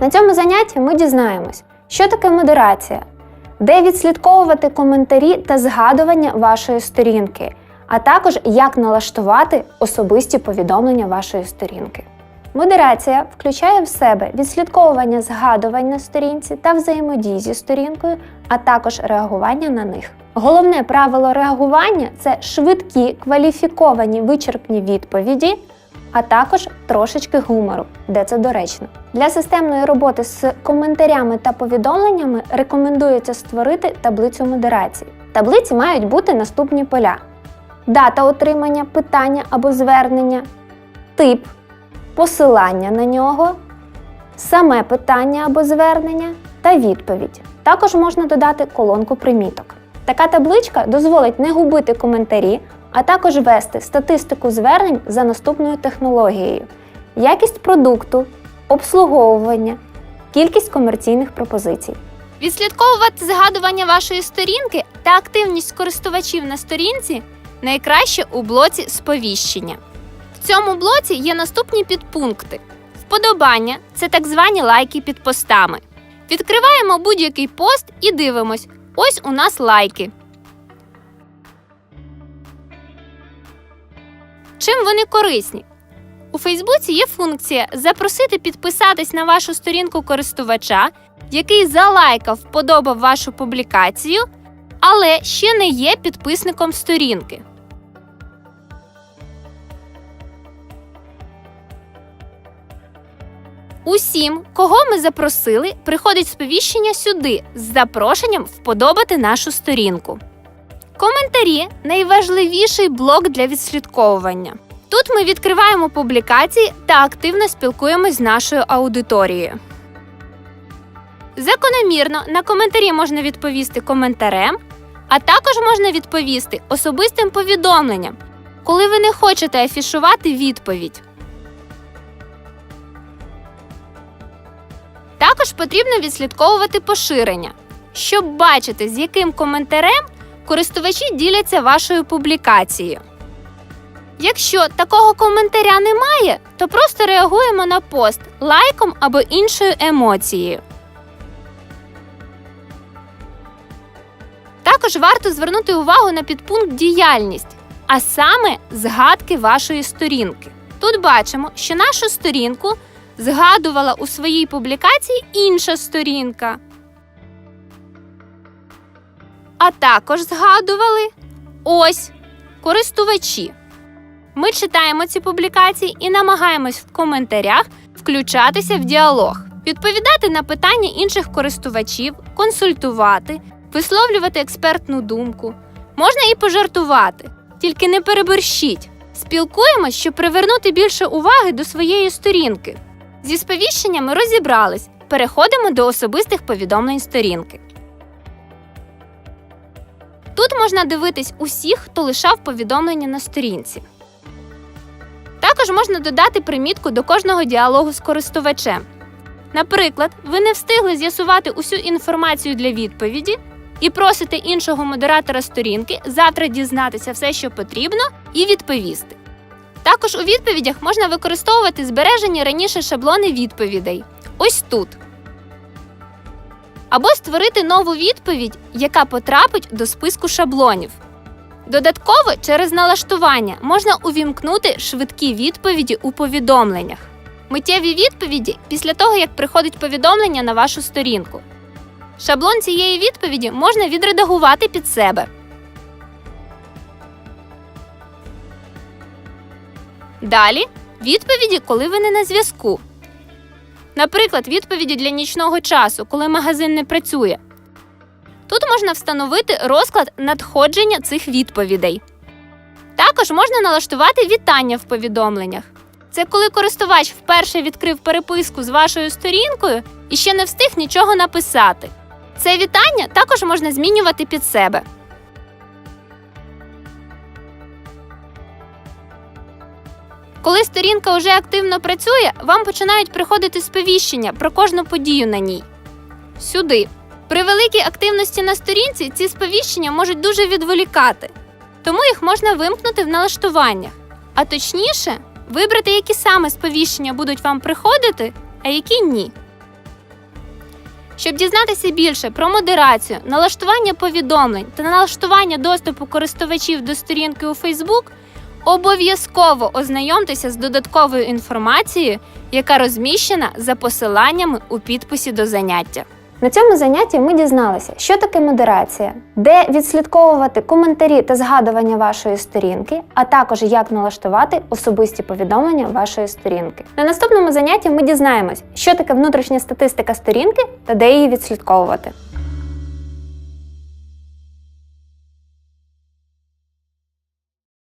На цьому занятті ми дізнаємось, що таке модерація, де відслідковувати коментарі та згадування вашої сторінки, а також як налаштувати особисті повідомлення вашої сторінки. Модерація включає в себе відслідковування згадувань на сторінці та взаємодії зі сторінкою, а також реагування на них. Головне правило реагування це швидкі, кваліфіковані вичерпні відповіді, а також трошечки гумору, де це доречно. Для системної роботи з коментарями та повідомленнями рекомендується створити таблицю модерації. Таблиці мають бути наступні поля: дата отримання питання або звернення, тип, посилання на нього, саме питання або звернення та відповідь. Також можна додати колонку приміток. Така табличка дозволить не губити коментарі, а також вести статистику звернень за наступною технологією: якість продукту, обслуговування, кількість комерційних пропозицій. Відслідковувати згадування вашої сторінки та активність користувачів на сторінці найкраще у блоці сповіщення. В цьому блоці є наступні підпункти: вподобання це так звані лайки під постами. Відкриваємо будь-який пост і дивимось. Ось у нас лайки. Чим вони корисні? У Фейсбуці є функція запросити підписатись на вашу сторінку користувача, який залайкав, вподобав вашу публікацію, але ще не є підписником сторінки. Усім, кого ми запросили, приходить сповіщення сюди з запрошенням вподобати нашу сторінку. Коментарі найважливіший блок для відслідковування. Тут ми відкриваємо публікації та активно спілкуємось з нашою аудиторією. Закономірно на коментарі можна відповісти коментарем, а також можна відповісти особистим повідомленням, коли ви не хочете афішувати відповідь. Також потрібно відслідковувати поширення, щоб бачити, з яким коментарем користувачі діляться вашою публікацією. Якщо такого коментаря немає, то просто реагуємо на пост лайком або іншою емоцією. Також варто звернути увагу на підпункт діяльність, а саме згадки вашої сторінки. Тут бачимо, що нашу сторінку згадувала у своїй публікації інша сторінка. А також згадували ось користувачі. Ми читаємо ці публікації і намагаємось в коментарях включатися в діалог, відповідати на питання інших користувачів, консультувати, висловлювати експертну думку. Можна і пожартувати, тільки не переборщіть. Спілкуємось, щоб привернути більше уваги до своєї сторінки. Зі сповіщеннями розібрались. Переходимо до особистих повідомлень сторінки. Можна дивитись усіх, хто лишав повідомлення на сторінці. Також можна додати примітку до кожного діалогу з користувачем. Наприклад, ви не встигли з'ясувати усю інформацію для відповіді і просите іншого модератора сторінки завтра дізнатися все, що потрібно, і відповісти. Також у відповідях можна використовувати збережені раніше шаблони відповідей. Ось тут. Або створити нову відповідь, яка потрапить до списку шаблонів. Додатково через налаштування можна увімкнути швидкі відповіді у повідомленнях. Миттєві відповіді після того, як приходить повідомлення на вашу сторінку. Шаблон цієї відповіді можна відредагувати під себе. Далі відповіді, коли ви не на зв'язку. Наприклад, відповіді для нічного часу, коли магазин не працює. Тут можна встановити розклад надходження цих відповідей. Також можна налаштувати вітання в повідомленнях. Це коли користувач вперше відкрив переписку з вашою сторінкою і ще не встиг нічого написати. Це вітання також можна змінювати під себе. Коли сторінка вже активно працює, вам починають приходити сповіщення про кожну подію на ній. Сюди. При великій активності на сторінці ці сповіщення можуть дуже відволікати, тому їх можна вимкнути в налаштуваннях. А точніше, вибрати, які саме сповіщення будуть вам приходити, а які ні. Щоб дізнатися більше про модерацію, налаштування повідомлень та налаштування доступу користувачів до сторінки у Facebook, обов'язково ознайомтеся з додатковою інформацією, яка розміщена за посиланнями у підписі до заняття. На цьому занятті ми дізналися, що таке модерація, де відслідковувати коментарі та згадування вашої сторінки, а також як налаштувати особисті повідомлення вашої сторінки. На наступному занятті ми дізнаємось, що таке внутрішня статистика сторінки та де її відслідковувати.